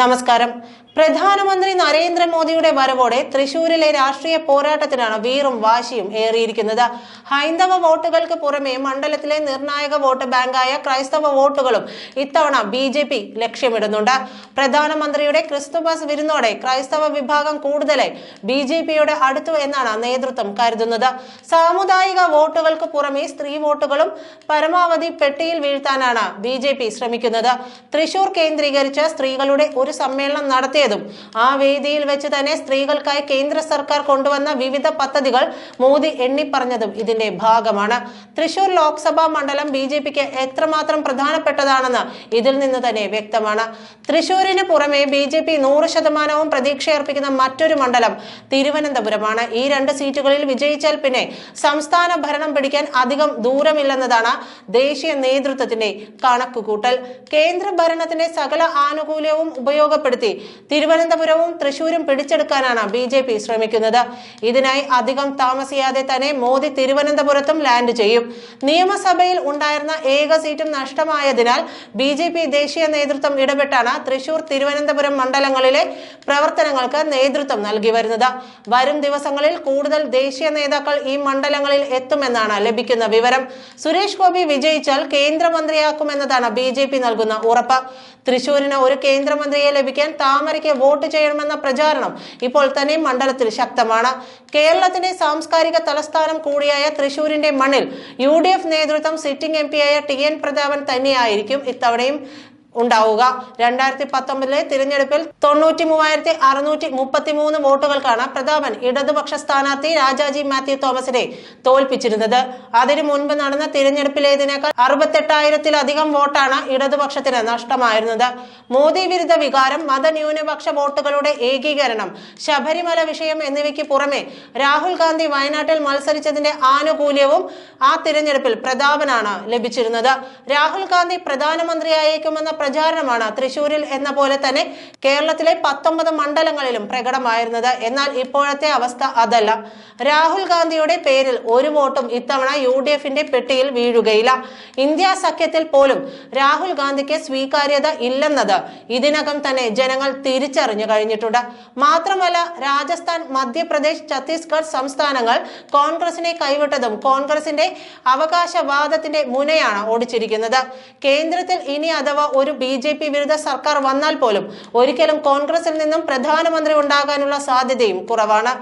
നമസ്കാരം. പ്രധാനമന്ത്രി നരേന്ദ്രമോദിയുടെ വരവോടെ തൃശൂരിലെ രാഷ്ട്രീയ പോരാട്ടത്തിനാണ് വീറും വാശിയും ഏറിയിരിക്കുന്നത്. ഹൈന്ദവ വോട്ടുകൾക്ക് പുറമെ മണ്ഡലത്തിലെ നിർണായക വോട്ട് ബാങ്കായ ക്രൈസ്തവ വോട്ടുകളും ഇത്തവണ ബി ജെ പി ലക്ഷ്യമിടുന്നുണ്ട്. പ്രധാനമന്ത്രിയുടെ ക്രിസ്തുമസ് വിരുന്നോടെ ക്രൈസ്തവ വിഭാഗം കൂടുതലായി ബി ജെ പിയുടെ അടുത്തു എന്നാണ് നേതൃത്വം കരുതുന്നത്. സാമുദായിക വോട്ടുകൾക്ക് പുറമെ സ്ത്രീ വോട്ടുകളും പരമാവധി പെട്ടിയിൽ വീഴ്ത്താനാണ് ബി ശ്രമിക്കുന്നത്. തൃശൂർ കേന്ദ്രീകരിച്ച സ്ത്രീകളുടെ ഒരു സമ്മേളനം നടത്തിയതും ആ വേദിയിൽ വെച്ച് തന്നെ സ്ത്രീകൾക്കായി കേന്ദ്ര സർക്കാർ കൊണ്ടുവന്ന വിവിധ പദ്ധതികൾ മോദി എണ്ണിപ്പറഞ്ഞതും ഇതിന്റെ ഭാഗമാണ്. തൃശൂർ ലോക്സഭാ മണ്ഡലം ബി ജെ പിക്ക് എത്രമാത്രം പ്രധാനപ്പെട്ടതാണെന്ന് ഇതിൽ നിന്ന് തന്നെ വ്യക്തമാണ്. തൃശൂരിന് പുറമെ ബി ജെ പി നൂറ് ശതമാനവും പ്രതീക്ഷയർപ്പിക്കുന്ന മറ്റൊരു മണ്ഡലം തിരുവനന്തപുരമാണ്. ഈ രണ്ട് സീറ്റുകളിൽ വിജയിച്ചാൽ പിന്നെ സംസ്ഥാന ഭരണം പിടിക്കാൻ അധികം ദൂരമില്ലെന്നതാണ് ദേശീയ നേതൃത്വത്തിന്റെ കണക്കുകൂട്ടൽ. കേന്ദ്ര ഭരണത്തിന്റെ സകല ആനുകൂല്യവും ഉപയോഗപ്പെടുത്തി. തിരുവനന്തപുരവും തൃശൂരും പിടിച്ചെടുക്കാനാണ് ബി ജെ പി ശ്രമിക്കുന്നത്. ഇതിനായി അധികം താമസിയാതെ തന്നെ മോദി തിരുവനന്തപുരത്തും ലാൻഡ് ചെയ്യും. നിയമസഭയിൽ ഉണ്ടായിരുന്ന ഏക സീറ്റും നഷ്ടമായതിനാൽ ബി ജെ പി ദേശീയ നേതൃത്വം ഇടപെട്ടാണ് തൃശൂർ തിരുവനന്തപുരം മണ്ഡലങ്ങളിലെ പ്രവർത്തനങ്ങൾക്ക് നേതൃത്വം നൽകി വരുന്നത്. വരും ദിവസങ്ങളിൽ കൂടുതൽ ദേശീയ നേതാക്കൾ ഈ മണ്ഡലങ്ങളിൽ എത്തുമെന്നാണ് ലഭിക്കുന്ന വിവരം. സുരേഷ് ഗോപി വിജയിച്ചാൽ കേന്ദ്രമന്ത്രിയാക്കുമെന്നതാണ് ബി ജെ പി നൽകുന്ന ഉറപ്പ്. തൃശൂരിന് ഒരു കേന്ദ്രമന്ത്രിയെ ലഭിക്കാൻ താമരയ്ക്ക് വോട്ട് ചെയ്യണമെന്ന പ്രചാരണം ഇപ്പോൾ തന്നെ മണ്ഡലത്തിൽ ശക്തമാണ്. കേരളത്തിന്റെ സാംസ്കാരിക തലസ്ഥാനം കൂടിയായ തൃശൂരിന്റെ മണ്ണിൽ യു നേതൃത്വം സിറ്റിംഗ് എം പിയായ ടി എൻ പ്രതാപൻ തന്നെയായിരിക്കും ഇത്തവണയും ഉണ്ടാവുക. രണ്ടായിരത്തി പത്തൊമ്പതിലെ തിരഞ്ഞെടുപ്പിൽ തൊണ്ണൂറ്റി മൂവായിരത്തി അറുന്നൂറ്റി മുപ്പത്തി മൂന്ന് വോട്ടുകൾക്കാണ് പ്രതാപൻ ഇടതുപക്ഷ സ്ഥാനാർത്ഥി രാജാജി മാത്യു തോമസിനെ തോൽപ്പിച്ചിരുന്നത്. അതിനു മുൻപ് നടന്ന തിരഞ്ഞെടുപ്പിലേതിനേക്കാൾ അറുപത്തെട്ടായിരത്തിലധികം വോട്ടാണ് ഇടതുപക്ഷത്തിന് നഷ്ടമായിരുന്നത്. മോദി വിരുദ്ധ വികാരം മതന്യൂനപക്ഷ വോട്ടുകളുടെ ഏകീകരണം ശബരിമല വിഷയം എന്നിവയ്ക്ക് പുറമെ രാഹുൽ ഗാന്ധി വയനാട്ടിൽ മത്സരിച്ചതിന്റെ ആനുകൂല്യവും ആ തിരഞ്ഞെടുപ്പിൽ പ്രതാപനാണ് ലഭിച്ചിരുന്നത്. രാഹുൽ ഗാന്ധി പ്രധാനമന്ത്രിയായേക്കുമെന്ന പ്രചാരണമാണ് തൃശൂരിൽ എന്ന പോലെ തന്നെ കേരളത്തിലെ പത്തൊമ്പത് മണ്ഡലങ്ങളിലും പ്രകടമായിരുന്നത്. എന്നാൽ ഇപ്പോഴത്തെ അവസ്ഥ അതല്ല. രാഹുൽ ഗാന്ധിയുടെ പേരിൽ ഒരു വോട്ടും ഇത്തവണ യു ഡി എഫിന്റെ പെട്ടിയിൽ വീഴുകയില്ല. ഇന്ത്യ സഖ്യത്തിൽ പോലും രാഹുൽ ഗാന്ധിക്ക് സ്വീകാര്യത ഇല്ലെന്നത് ഇതിനകം തന്നെ ജനങ്ങൾ തിരിച്ചറിഞ്ഞു കഴിഞ്ഞിട്ടുണ്ട്. മാത്രമല്ല രാജസ്ഥാൻ മധ്യപ്രദേശ് ഛത്തീസ്ഗഡ് സംസ്ഥാനങ്ങൾ കോൺഗ്രസിനെ കൈവിട്ടതും കോൺഗ്രസിന്റെ അവകാശവാദത്തിന്റെ മുനയാണ് ഓടിച്ചിരിക്കുന്നത് കേന്ദ്രത്തിൽ ഇനി അഥവാ ഒരു ബി ജെ പി വിരുദ്ധ സർക്കാർ വന്നാൽ പോലും ഒരിക്കലും കോൺഗ്രസിൽ നിന്നും പ്രധാനമന്ത്രി ഉണ്ടാകാനുള്ള സാധ്യതയും കുറവാണ്.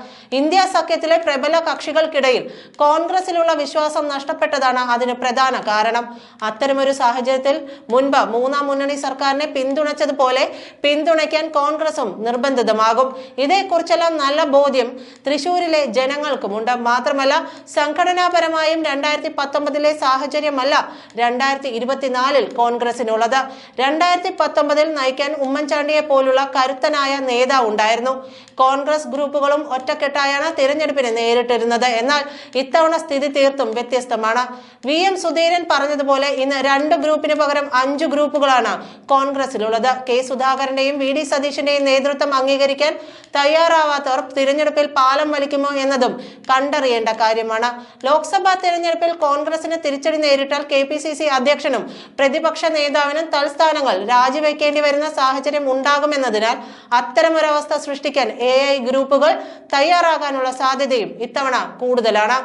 ഇന്ത്യ സഖ്യത്തിലെ പ്രബല കക്ഷികൾക്കിടയിൽ കോൺഗ്രസിലുള്ള വിശ്വാസം നഷ്ടപ്പെട്ടതാണ് അതിന് പ്രധാന കാരണം. അത്തരമൊരു സാഹചര്യത്തിൽ മുൻപ് മൂന്നാം മുന്നണി സർക്കാരിനെ പിന്തുണച്ചതുപോലെ പിന്തുണയ്ക്കാൻ കോൺഗ്രസും നിർബന്ധിതമാകും. ഇതേക്കുറിച്ചെല്ലാം നല്ല ബോധ്യം തൃശൂരിലെ ജനങ്ങൾക്കുമുണ്ട്. മാത്രമല്ല സംഘടനാപരമായും രണ്ടായിരത്തി പത്തൊമ്പതിലെ സാഹചര്യമല്ല രണ്ടായിരത്തി ഇരുപത്തിനാലിൽ കോൺഗ്രസിനുള്ളത്. രണ്ടായിരത്തി പത്തൊമ്പതിൽ നയിക്കാൻ ഉമ്മൻചാണ്ടിയെ പോലുള്ള കരുത്തനായ നേതാവ് ഉണ്ടായിരുന്നു. കോൺഗ്രസ് ഗ്രൂപ്പുകളും ഒറ്റക്കെട്ടായാണ് തിരഞ്ഞെടുപ്പിനെ നേരിട്ടിരുന്നത്. എന്നാൽ ഇത്തവണ സ്ഥിതി തീർത്തും വ്യത്യസ്തമാണ്. വി എം സുധീരൻ പറഞ്ഞതുപോലെ ഇന്ന് രണ്ട് ഗ്രൂപ്പിന് പകരം അഞ്ചു ഗ്രൂപ്പുകളാണ് കോൺഗ്രസിലുള്ളത്. കെ സുധാകരന്റെയും വി ഡി സതീഷിന്റെയും നേതൃത്വം അംഗീകരിക്കാൻ തയ്യാറാവാത്തവർ തിരഞ്ഞെടുപ്പിൽ പാലം വലിക്കുമോ എന്നതും കണ്ടറിയേണ്ട കാര്യമാണ്. ലോക്സഭാ തിരഞ്ഞെടുപ്പിൽ കോൺഗ്രസിന് തിരിച്ചടി നേരിട്ടാൽ കെ പി സി സി അധ്യക്ഷനും പ്രതിപക്ഷ നേതാവിനും തൽസ്ഥാനങ്ങൾ രാജിവെക്കേണ്ടി വരുന്ന സാഹചര്യം ഉണ്ടാകുമെന്നതിനാൽ അത്തരമൊരവസ്ഥ സൃഷ്ടിക്കാൻ എ ഐ ഗ്രൂപ്പുകൾ തയ്യാറാകാനുള്ള സാധ്യതയും ഇത്തവണ കൂടുതലാണ്.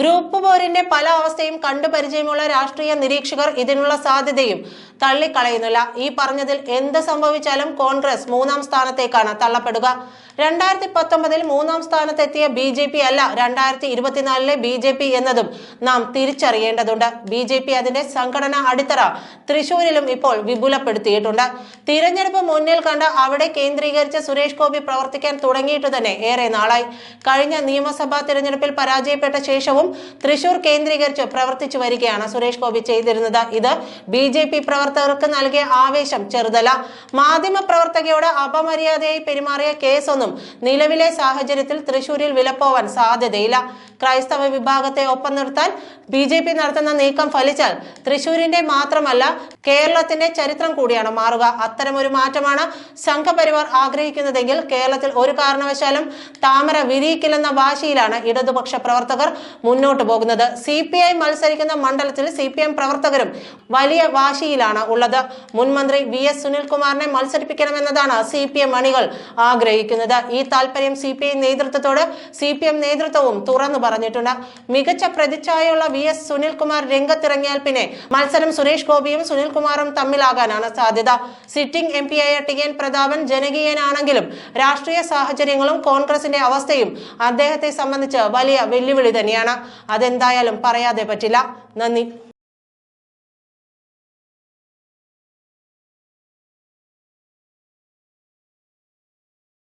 ഗ്രൂപ്പ് പോരിന്റെ പല അവസ്ഥയും കണ്ടു പരിചയമുള്ള രാഷ്ട്രീയ നിരീക്ഷകർ ഇതിനുള്ള സാധ്യതയും തള്ളിക്കളയുന്നില്ല. ഈ പറഞ്ഞതിൽ എന്ത് സംഭവിച്ചാലും കോൺഗ്രസ് മൂന്നാം സ്ഥാനത്തേക്കാണ് തള്ളപ്പെടുക. രണ്ടായിരത്തി പത്തൊമ്പതിൽ മൂന്നാം സ്ഥാനത്തെത്തിയ ബി ജെ പി അല്ല രണ്ടായിരത്തി ഇരുപത്തിനാലിലെ ബി ജെ പി എന്നതും നാം തിരിച്ചറിയേണ്ടതുണ്ട്. ബി ജെ പി അതിന്റെ സംഘടനാ അടിത്തറ തൃശൂരിലും ഇപ്പോൾ വിപുലപ്പെടുത്തിയിട്ടുണ്ട്. തിരഞ്ഞെടുപ്പ് മുന്നിൽ കണ്ട് അവിടെ കേന്ദ്രീകരിച്ച് സുരേഷ് ഗോപി പ്രവർത്തിക്കാൻ തുടങ്ങിയിട്ട് തന്നെ ഏറെ നാളായി. കഴിഞ്ഞ നിയമസഭാ തിരഞ്ഞെടുപ്പിൽ പരാജയപ്പെട്ട ശേഷവും തൃശൂർ കേന്ദ്രീകരിച്ച് പ്രവർത്തിച്ചു വരികയാണ്. സുരേഷ് ഗോപി ചെയ്തിരുന്നത് ഇത്. ബി ജെ പി പ്രവർത്തകർക്ക് നൽകിയ ആവേശം ചെറുതല്ല. മാധ്യമ പ്രവർത്തകയോട് അപമര്യാദയായി പെരുമാറിയ കേസൊന്നും നിലവിലെ സാഹചര്യത്തിൽ തൃശൂരിൽ വിലപ്പോവാൻ സാധ്യതയില്ല. ക്രൈസ്തവ വിഭാഗത്തെ ഒപ്പം നിർത്താൻ ബി ജെ പി നടത്തുന്ന നീക്കം ഫലിച്ചാൽ തൃശൂരിന്റെ മാത്രമല്ല കേരളത്തിന്റെ ചരിത്രം കൂടിയാണ് മാറുക. അത്തരമൊരു മാറ്റമാണ് സംഘപരിവാർ ആഗ്രഹിക്കുന്നതെങ്കിൽ കേരളത്തിൽ ഒരു കാരണവശാലും താമര വിരിയിക്കില്ലെന്ന വാശിയിലാണ് ഇടതുപക്ഷ പ്രവർത്തകർ മുന്നോട്ട് പോകുന്നത്. സി പി ഐ മത്സരിക്കുന്ന മണ്ഡലത്തിൽ സി പി എം പ്രവർത്തകരും വലിയ വാശിയിലാണ് ഉള്ളത്. മുൻമന്ത്രി വി എസ് സുനിൽകുമാറിനെ മത്സരിപ്പിക്കണമെന്നതാണ് സി പി എം അണികൾ ആഗ്രഹിക്കുന്നത്. ഈ താല്പര്യം സി പി ഐ നേതൃത്വത്തോട് സി പി എം നേതൃത്വവും തുറന്നു പറഞ്ഞിട്ടുണ്ട്. മികച്ച പ്രതിച്ഛായുള്ള വി എസ് സുനിൽകുമാർ രംഗത്തിറങ്ങിയാൽ പിന്നെ മത്സരം സുരേഷ് ഗോപിയും സുനിൽകുമാറും തമ്മിലാകാനാണ് സാധ്യത. സിറ്റിംഗ് എം ആയ ടി എൻ പ്രതാപൻ ജനകീയനാണെങ്കിലും രാഷ്ട്രീയ സാഹചര്യങ്ങളും കോൺഗ്രസിന്റെ അവസ്ഥയും അദ്ദേഹത്തെ സംബന്ധിച്ച് വലിയ വെല്ലുവിളി തന്നെയാണ്. അതെന്തായാലും പറയാതെ പറ്റില്ല. നന്ദി.